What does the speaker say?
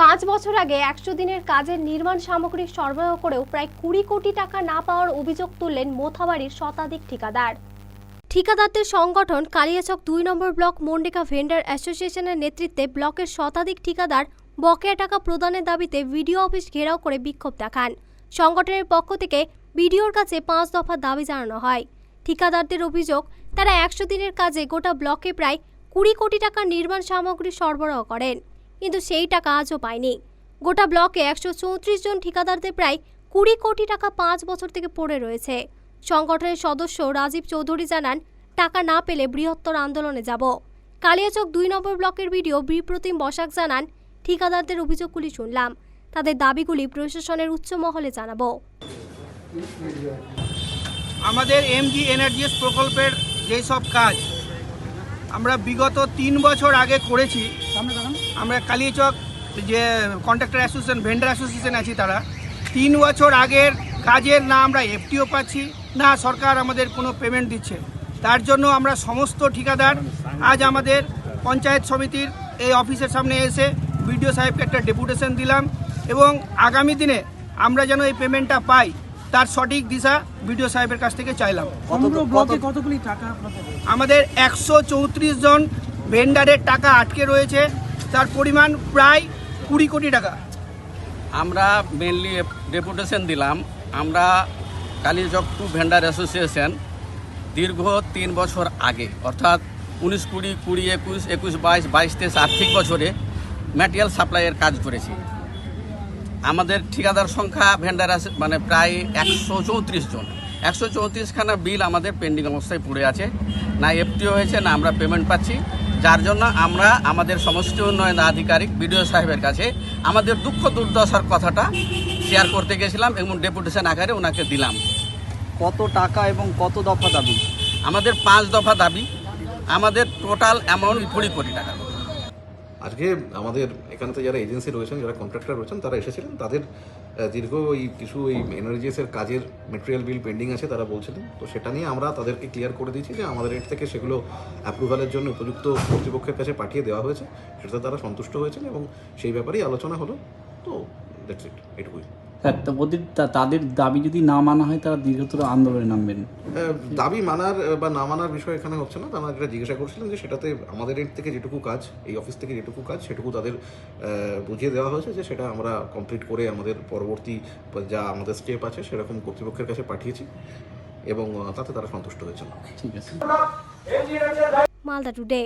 পাঁচ বছর আগে একশো দিনের কাজের নির্মাণ সামগ্রী সরবরাহ করেও প্রায় কুড়ি কোটি টাকা না পাওয়ার অভিযোগ তুললেন মোথাবাড়ির শতাধিক ঠিকাদার। ঠিকাদারদের সংগঠন কালিয়াচক দুই নম্বর ব্লক মন্ডিকা ভেন্ডার অ্যাসোসিয়েশনের নেতৃত্বে ব্লকের শতাধিক ঠিকাদার বকেয়া টাকা প্রদানের দাবিতে ভিডিও অফিস ঘেরাও করে বিক্ষোভ দেখান। সংগঠনের পক্ষ থেকে বিডিওর কাছে পাঁচ দফা দাবি জানানো হয়। ঠিকাদারদের অভিযোগ, তারা একশো দিনের কাজে গোটা ব্লকে প্রায় কুড়ি কোটি টাকার নির্মাণ সামগ্রী সরবরাহ করেন। কিন্তু সেই টাকা আজও পায়নি। গোটা ব্লকে একশো চৌত্রিশ জন ঠিকাদারদের প্রায় কুড়ি কোটি টাকা পাঁচ বছর থেকে পড়ে রয়েছে। সংগঠনের সদস্য রাজীব চৌধুরী জানান, টাকা না পেলে বৃহত্তর আন্দোলনে যাব। কালিয়াচক দুই নম্বর ব্লকের ভিডিও বিপ্রতিম বসাক জানান, ঠিকাদারদের অভিযোগগুলি শুনলাম। তাদের দাবিগুলি প্রশাসনের উচ্চ মহলে জানাব। আমাদের এমজি এনার্জিস প্রকল্পের যেই সব কাজ আমরা বিগত তিন বছর আগে করেছি। আমরা কালিয়াচক যে কন্ট্রাক্টর অ্যাসোসিয়েশন ভেন্ডার অ্যাসোসিয়েশন আছি তারা। তিন বছর আগের কাজের না আমরা এফটিও পাচ্ছি না সরকার আমাদের কোনো পেমেন্ট দিচ্ছে। তার জন্য আমরা সমস্ত ঠিকাদার আজ আমাদের পঞ্চায়েত সমিতির এই অফিসের সামনে এসে বিডিও সাহেবকে একটা ডেপুটেশন দিলাম এবং আগামী দিনে আমরা যেন এই পেমেন্টটা পাই। তার সঠিক দিশা বিডিও সাহেবের কাছ থেকে চাইলাম। কতগুলি টাকা আমাদের একশো চৌত্রিশ জন ভেন্ডারের টাকা আটকে রয়েছে। তার পরিমাণ প্রায় কুড়ি কোটি টাকা। আমরা মেনলি ডেপুটেশন দিলাম। আমরা কালীচক টু ভেন্ডার অ্যাসোসিয়েশন দীর্ঘ তিন বছর আগে অর্থাৎ উনিশ কুড়ি কুড়ি একুশ একুশ বাইশ বাইশ তেইশ আর্থিক বছরে ম্যাটেরিয়াল সাপ্লাইয়ের কাজ করেছি। আমাদের ঠিকাদার সংখ্যা ভেন্ডার আছে মানে প্রায় একশো চৌত্রিশ জন। একশো চৌত্রিশখানা বিল আমাদের পেন্ডিং অবস্থায় পড়ে আছে। না এফটিও হয়েছে না আমরা পেমেন্ট পাচ্ছি। যার জন্য আমরা আমাদের সমষ্টি উন্নয়ন আধিকারিক বিডিও সাহেবের কাছে আমাদের দুঃখ দুর্দশার কথাটা শেয়ার করতে গেছিলাম এবং ডেপুটেশন আকারে ওনাকে দিলাম। কত টাকা এবং কত দফা দাবি? আমাদের পাঁচ দফা দাবি। আমাদের টোটাল অ্যামাউন্ট কুড়ি কোটি টাকা। আজকে আমাদের এখানে তো যারা এজেন্সি রয়েছেন, যারা কন্ট্রাক্টর রয়েছেন, তারা এসেছিলেন। তাদের দীর্ঘ ওই কিছু ওই এনার্জিএসের কাজের মেটেরিয়াল বিল পেন্ডিং আছে তারা বলছিলেন। তো সেটা নিয়ে আমরা তাদেরকে ক্লিয়ার করে দিয়েছি যে আমাদের এর থেকে সেগুলো অ্যাপ্রুভালের জন্য উপযুক্ত কর্তৃপক্ষের কাছে পাঠিয়ে দেওয়া হয়েছে। সেটাতে তারা সন্তুষ্ট হয়েছেন এবং সেই ব্যাপারেই আলোচনা হলো। তো দ্যাটস ইট এটুকুই। ওদের তা- তাদের দাবি যদি না মানা হয় তারা দীর্ঘতর আন্দোলনে নামবেন। দাবি মানার বা না মানার বিষয় এখানে হচ্ছে না। তারা যেটা জিজ্ঞাসা করছিলেন যে সেটাতে আমাদের এর থেকে যেটুকু কাজ এই অফিস থেকে যেটুকু কাজ সেটুকু তাদের বুঝিয়ে দেওয়া হয়েছে যে সেটা আমরা কমপ্লিট করে আমাদের পরবর্তী যা আমাদের স্টেপ আছে সেরকম কর্তৃপক্ষের কাছে পাঠিয়েছি এবং তাতে তারা সন্তুষ্ট হয়েছেন। ঠিক আছে। মালদা টুডে